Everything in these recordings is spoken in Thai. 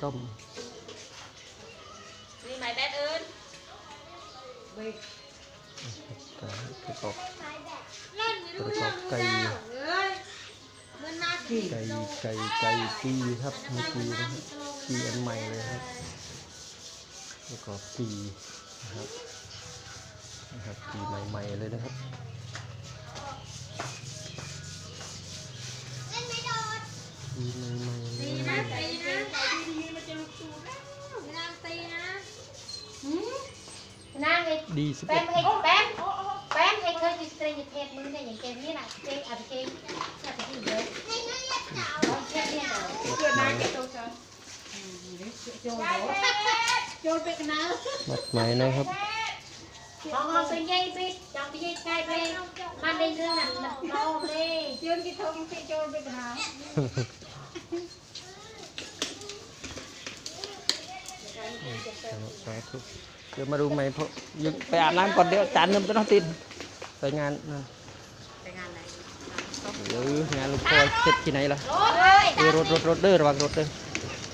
ส้มนี่หมายแบบอื่นประกอบเล่นไม่รู้ประกเรื่ออบงไก่เอ้ยเงินมากี่ไก่ไก่ไก่ปีครับมีปีนะครับปีอันใหม่เลยครับประกอบปีนะครับนะครับปีใหม่ๆเลยนะครับ D11 តែមួយតែតែតែឃើញពីស្ត្រីនិទេមួយនេះយ៉ាងគេមានអាស្ត្រីអាគេអាគេនេះនេះយកចោលគេនេះគេណាគេទៅចោលចូលចូលពេលកណាបាត់ម៉ែនៅហឹបបងអស់ទៅនិយាយពីចង់និយាយថ្ងៃពេលបានលេងរឿងណាដល់ទេជឿនគេធំគេចូលពេលកណា สาธุเดี๋ยวมาดูไหมเพราะยังไปอาบน้ำก่อนเดี๋ยวจานนึงจะต้องติดไปงานนะไปงานไหนหรืองานลูกพ่อเสร็จที่ไหนล่ะรถเออรถรถรถเด้อระวังรถเด้อ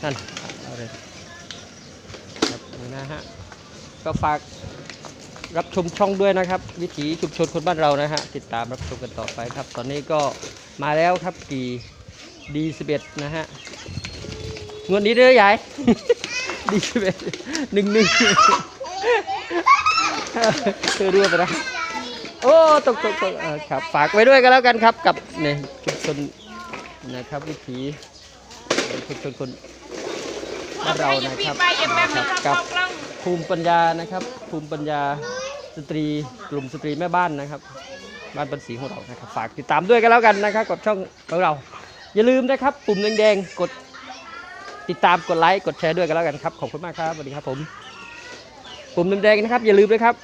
นั่นเอาเลยครับนี่นะฮะก็ฝากรับชมช่องด้วยนะครับ วิถีชุมชนคนบ้านเรานะฮะติดตามรับชมกันต่อไปครับ ตอนนี้ก็มาแล้วครับกี่ดีสิบเอ็ดนะฮะ งวดนี้เด้อยาย ดีสิบเอ็ดหนึ่งหนึ่งเธอรู้ไปนะโอ้ตกตกตกเออครับ ฝากไว้ด้วยกันแล้วกันครับ กับเนี่ยชุมชนนะครับ วิถีชุมชนคนบ้านเรานะครับนะครับกับภูมิปัญญานะครับ ภูมิปัญญาสตรีกลุ่มสตรีแม่บ้านนะครับ บ้านปันสีของเรานะครับ ฝากติดตามด้วยกันแล้วกันนะครับ กับช่องของเรา อย่าลืมนะครับ ปุ่มแดงๆกด ติดตามกดไลค์กดแชร์ด้วยกันแล้วกันครับ ขอบคุณมากครับสวัสดีครับผมปุ่มแดงๆนะครับ อย่าลืมนะครับ